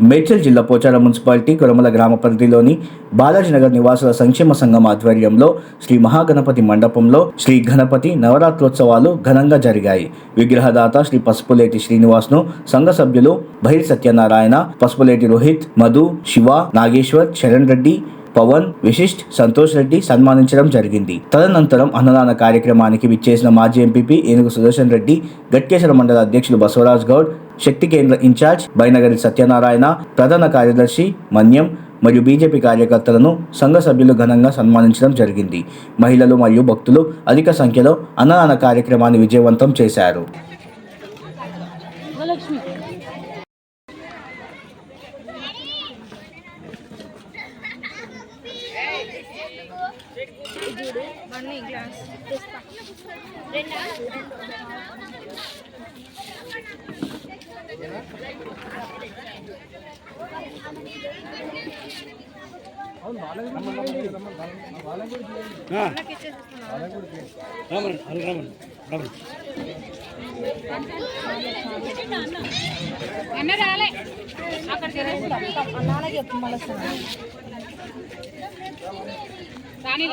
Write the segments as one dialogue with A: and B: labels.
A: మేడ్చల్ జిల్లా పోచారం మున్సిపాలిటీ కొరమల గ్రామ పరిధిలోని బాలాజీనగర్ నివాసుల సంక్షేమ సంఘం ఆధ్వర్యంలో శ్రీ మహాగణపతి మండపంలో శ్రీ గణపతి నవరాత్రోత్సవాలు ఘనంగా జరిగాయి. విగ్రహదాత శ్రీ పసుపులేటి శ్రీనివాస్ను సంఘ సభ్యులు బహిర్ సత్యనారాయణ పసుపులేటి రోహిత్ మధు శివ నాగేశ్వర్ చరణ్ రెడ్డి పవన్ విశిష్ట్ సంతోష్ రెడ్డి సన్మానించడం జరిగింది. తదనంతరం అన్నదాన కార్యక్రమానికి విచ్చేసిన మాజీ ఎంపీపీ ఏనుగు సుదర్శన్ రెడ్డి గట్కేశ్వర మండల అధ్యక్షులు బసవరాజ్ గౌడ్ శక్తి కేంద్ర ఇన్ఛార్జ్ బైనగరి సత్యనారాయణ ప్రధాన కార్యదర్శి మన్యం మరియు బీజేపీ కార్యకర్తలను సంఘ సభ్యులు ఘనంగా సన్మానించడం జరిగింది. మహిళలు మరియు భక్తులు అధిక సంఖ్యలో అన్నదాన కార్యక్రమాన్ని విజయవంతం చేశారు.
B: గ్లాస్. అన్న రాలే అక్కడికి
C: అన్నానే చెప్పు మళ్ళీ
B: రాని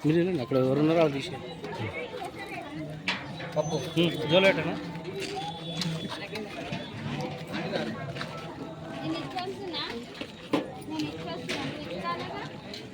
D: మీరు వెళ్ళండి అక్కడ ఎవరున్నారో వాళ్ళు తీసే పప్పు. జోలేటనా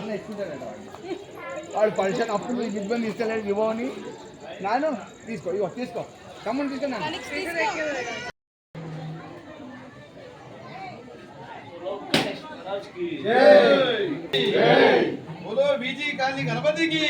D: స్టార్ట్ అయిందిరా
E: వాడు పరీక్షకు అప్పుడు నీకు ఇబ్బంది ఇస్తలేడు ఇవ్వని నాను తీసుకో ఇగో తీసుకో తమ్ముడు తీసుకో నాన్న
F: बोलो बीजी काली गणपति की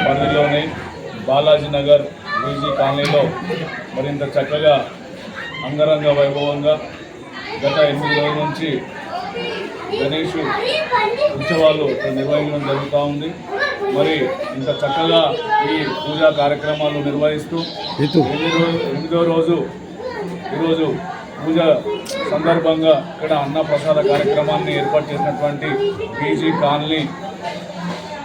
G: పరిధిలోని బాలాజీ నగర్ బీజీ కాలనీలో మరింత చక్కగా అంగరంగ వైభవంగా గత ఎనిమిది రోజుల నుంచి గణేష్ ఉత్సవాలు నిర్వహించడం జరుగుతూ ఉంది. మరి ఇంత చక్కగా ఈ పూజా కార్యక్రమాలు నిర్వహిస్తూ ఎనిమిది రోజు ఎనిమిదో రోజు ఈరోజు పూజ సందర్భంగా ఇక్కడ అన్న ప్రసాద కార్యక్రమాన్ని ఏర్పాటు చేసినటువంటి బీజీ కాలనీ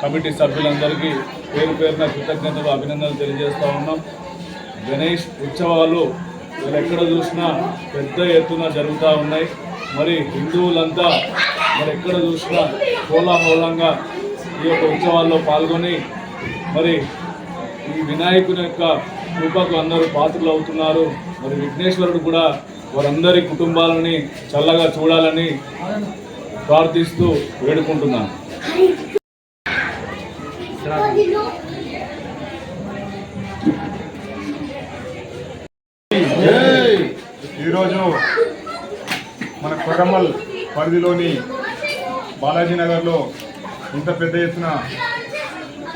G: కమిటీ సభ్యులందరికీ పేరు పేరున కృతజ్ఞతలు అభినందనలు తెలియజేస్తూ ఉన్నాం. గణేష్ ఉత్సవాలు వీళ్ళు ఎక్కడ చూసినా పెద్ద ఎత్తున జరుగుతూ ఉన్నాయి. మరి హిందువులంతా మరి ఎక్కడ చూసినా కోలాహలంగా ఈ యొక్క ఉత్సవాల్లో పాల్గొని మరి ఈ వినాయకుని యొక్క కృపకు అందరూ పాత్రలు అవుతున్నారు. మరి విఘ్నేశ్వరుడు కూడా వారందరి కుటుంబాలని చల్లగా చూడాలని ప్రార్థిస్తూ వేడుకుంటున్నాను.
H: ఈరోజు మన కొరమల్ పరిధిలోని బాలాజీ నగర్లో ఇంత పెద్ద ఎత్తున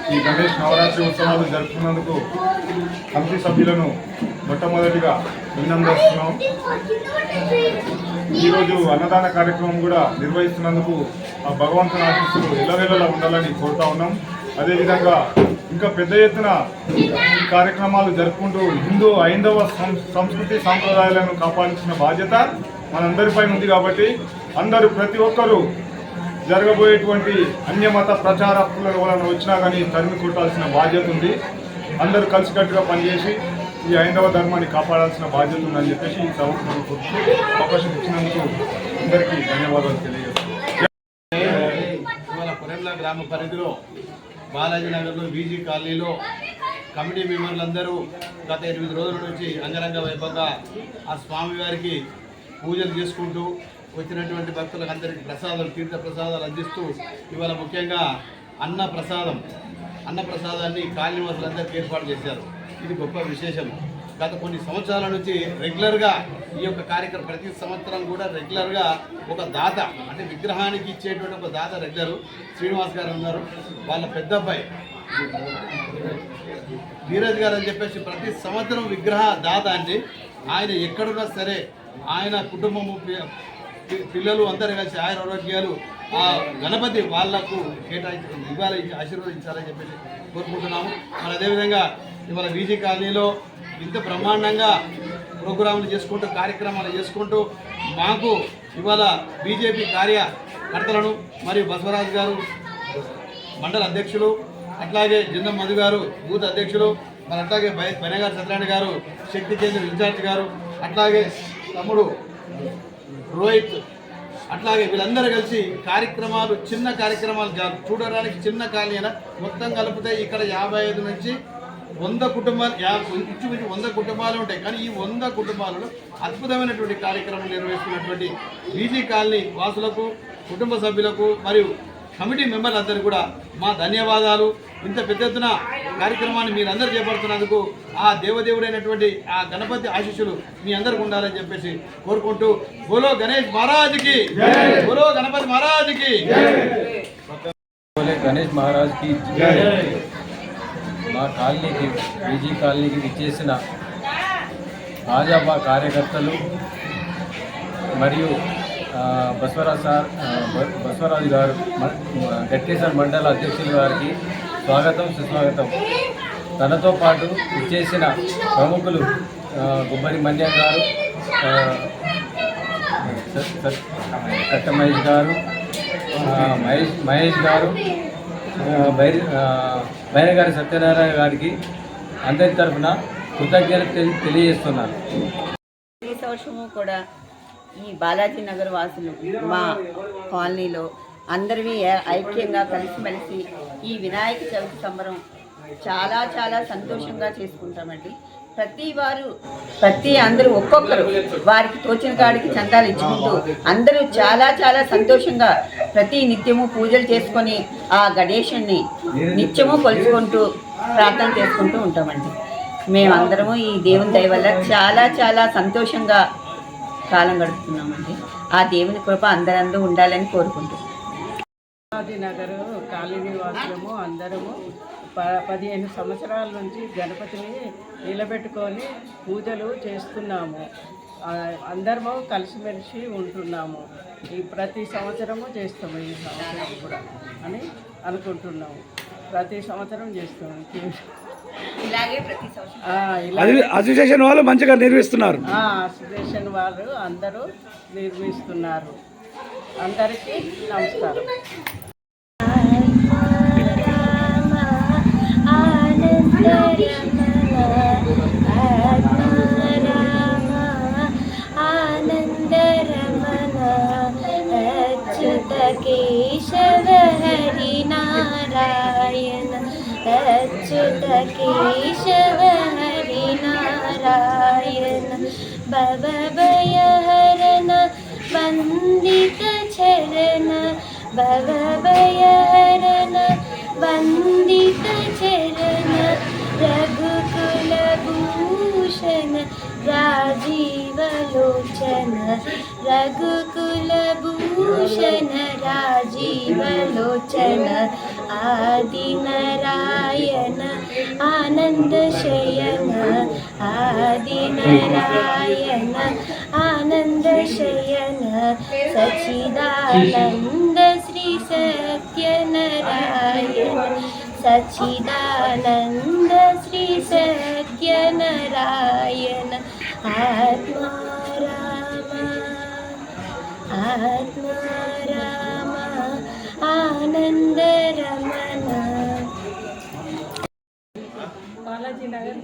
H: ఈ గణేష్ నవరాత్రి ఉత్సవాలు జరుపుకున్నందుకు కమిటీ సభ్యులను మొట్టమొదటిగా అభినందిస్తున్నాం ఈరోజు అన్నదాన కార్యక్రమం కూడా నిర్వహిస్తున్నందుకు ఆ భగవంతుని ఆశీస్సులు ఇళ్ళవేళలా ఉండాలని కోరుతా ఉన్నాం. అదేవిధంగా ఇంకా పెద్ద ఎత్తున ఈ కార్యక్రమాలు జరుపుకుంటూ హిందూ హైందవ సం- సంస్కృతి సాంప్రదాయాలను కాపాడాల్సిన బాధ్యత మనందరిపై ఉంది కాబట్టి అందరూ ప్రతి ఒక్కరూ జరగబోయేటువంటి అన్యమత ప్రచారకుల వలన వచ్చినా కానీ తరిమి కొట్టాల్సిన బాధ్యత ఉంది. అందరూ కలిసికట్టుగా పనిచేసి ఈ హైందవ ధర్మాన్ని కాపాడాల్సిన బాధ్యత ఉందని చెప్పేసి ఈ సభకు అవకాశం ఇచ్చినందుకు అందరికీ ధన్యవాదాలు తెలియజేస్తున్నాను
F: గ్రామ పరిధిలో బాలాజీ నగర్లో బీజీ కాలనీలో కమిటీ మెంబర్లందరూ గత ఎనిమిది రోజుల నుంచి అంగరంగ వైభవంగా ఆ స్వామివారికి పూజలు చేసుకుంటూ వచ్చినటువంటి భక్తులకు అందరికీ ప్రసాదాలు తీర్థ ప్రసాదాలు అందిస్తూ ఇవాళ ముఖ్యంగా అన్న ప్రసాదం. అన్న ప్రసాదాన్ని కాలనీవాసులందరికీ ఏర్పాటు చేశారు. ఇది గొప్ప విశేషం. గత కొన్ని సంవత్సరాల నుంచి రెగ్యులర్గా ఈ యొక్క కార్యక్రమం ప్రతి సంవత్సరం కూడా రెగ్యులర్గా ఒక దాత అంటే విగ్రహానికి ఇచ్చేటువంటి ఒక దాత రెగ్యులర్ శ్రీనివాస్ గారు ఉన్నారు. వాళ్ళ పెద్ద అబ్బాయి. ధీరజ్ గారు అని చెప్పేసి ప్రతి సంవత్సరం విగ్రహ దాత అండి ఆయన ఎక్కడున్నా సరే ఆయన కుటుంబము పిల్లలు అందరూ కలిసి ఆయన ఆరోగ్యాలు ఆ గణపతి వాళ్ళకు కేటాయించడం ఇవ్వాలి ఆశీర్వదించాలని చెప్పేసి కోరుకుంటున్నాము. మరి అదేవిధంగా ఇవాళ బీజీ కాలనీలో ఇంత బ్రహ్మాండంగా ప్రోగ్రాంలు చేసుకుంటూ కార్యక్రమాలు చేసుకుంటూ మాకు ఇవాళ బీజేపీ కార్యకర్తలను మరియు బసవరాజు గారు మండల అధ్యక్షులు అట్లాగే జిందం మధు గారు బూత్ అధ్యక్షులు మరి అట్లాగే బై బెనగారు సత్యనారాయణ గారు శక్తి కేంద్ర ఇన్ఛార్జ్ గారు అట్లాగే తమ్ముడు రోహిత్ అట్లాగే వీళ్ళందరూ కలిసి కార్యక్రమాలు చిన్న కార్యక్రమాలు కాదు చూడడానికి చిన్న కాలనీ మొత్తం కలిపితే ఇక్కడ యాభై ఐదు నుంచి వంద కుటుంబాలు యా ఇంచుమించు వంద కుటుంబాలు ఉంటాయి. కానీ ఈ వంద కుటుంబాలలో అద్భుతమైనటువంటి కార్యక్రమం నిర్వహిస్తున్నటువంటి బీజీ కాలనీ వాసులకు కుటుంబ సభ్యులకు మరియు కమిటీ మెంబర్లందరూ కూడా మా ధన్యవాదాలు. ఇంత పెద్ద ఎత్తున కార్యక్రమాన్ని మీరందరూ చేపడుతున్నందుకు ఆ దేవదేవుడైనటువంటి ఆ గణపతి ఆశీస్సులు మీ అందరికి ఉండాలని చెప్పేసి కోరుకుంటూ బోలో గణేష్ మహారాజ్కి బోలో గణపతి మహారాజ్కి.
I: గణేష్ మహారాజ్కి మా కాలనీకి బీజీ కాలనీకి విచ్చేసిన భాజపా కార్యకర్తలు మరియు బసవరాజ్ సార్ బసవరాజు గారు గట్టేశ్వర మండల అధ్యక్షులు గారికి స్వాగతం సుస్వాగతం. తనతో పాటు విచ్చేసిన ప్రముఖులు గుబ్బరి మన్యం గారు కట్ట మహేష్ గారు మహేష్ మహేష్ గారు ఆ, బైరి బైరగారి సత్యనారాయణ గారికి అందరి తరఫున కృతజ్ఞత తెలియజేస్తున్నారు
J: ఈ సంవత్సరము కూడా ఈ బాలాజీ నగర్ వాసులు మా కాలనీలో అందరివి ఐక్యంగా కలిసిమెలిసి ఈ వినాయక చవితి సంబరం చాలా చాలా సంతోషంగా చేసుకుంటామండి. ప్రతి వారు ప్రతి అందరూ ఒక్కొక్కరు వారికి తోచిన కాడికి చందాలు ఇచ్చుకుంటూ అందరూ చాలా చాలా సంతోషంగా ప్రతి నిత్యము పూజలు చేసుకొని ఆ గణేషుణ్ణి నిత్యము కొలుచుకుంటూ ప్రార్థన చేసుకుంటూ ఉంటామండి. మేమందరము ఈ దేవుని దయ వల్ల చాలా చాలా సంతోషంగా కాలం గడుపుతున్నామండి. ఆ దేవుని కృప అందరందరూ ఉండాలని కోరుకుంటున్నాం.
K: నగర్ కాలనీ వాసులము అందరము ప పదిహేను సంవత్సరాల నుంచి గణపతిని నిలబెట్టుకొని పూజలు చేస్తున్నాము. అందరము కలిసిమెలిసి ఉంటున్నాము. ఈ ప్రతి సంవత్సరము చేస్తాము ఈ సంవత్సరం కూడా అని అనుకుంటున్నాము. ప్రతి సంవత్సరం చేస్తాము.
D: అసోసియేషన్ వాళ్ళు మంచిగా నిర్వహిస్తున్నారు.
K: ఆ, అసోసియేషన్ వాళ్ళు అందరూ నిర్మిస్తున్నారు అందరికీ నమస్కారం.
C: ఆనందరమణ शवारि नारायण बबाभयारना बीत छरणा बबा भरना बीत छरणा रघुकुलभूषण राजीवलोचन रघुकुलभूषण राजीवलोचन। ആദിനരായണ ആനന്ദശയന ആദിനരായണ ആനന്ദശയന സച്ചിദാനന്ദ ശ്രീ സത്യനാരായണ സച്ചിദാനന്ദ ശ്രീ സത്യനാരായണ ആത്മാരാമ ആത്മാരാമ
L: ആനന്ദ నగర్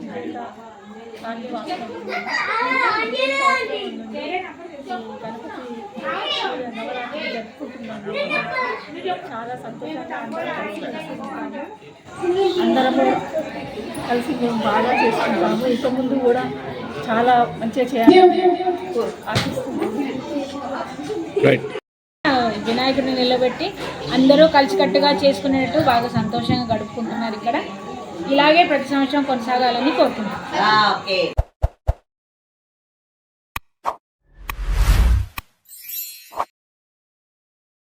L: గణపతి జరుపుకుంటున్నాము చాలా సంతోషంగా అందరం కలిసి అందరము కలిసి మేము బాగా చేసుకుంటాము ఇక ముందు కూడా చాలా మంచిగా చేయాలని ఆశిస్తున్నాము
B: వినాయకుడిని నిలబెట్టి అందరూ కలిసికట్టుగా చేసుకునేట్టు బాగా సంతోషంగా గడుపుకుంటున్నారు ఇక్కడ. ఇలాగే ప్రతి సంవత్సరం కొనసాగాలని
J: కోరుతున్నాను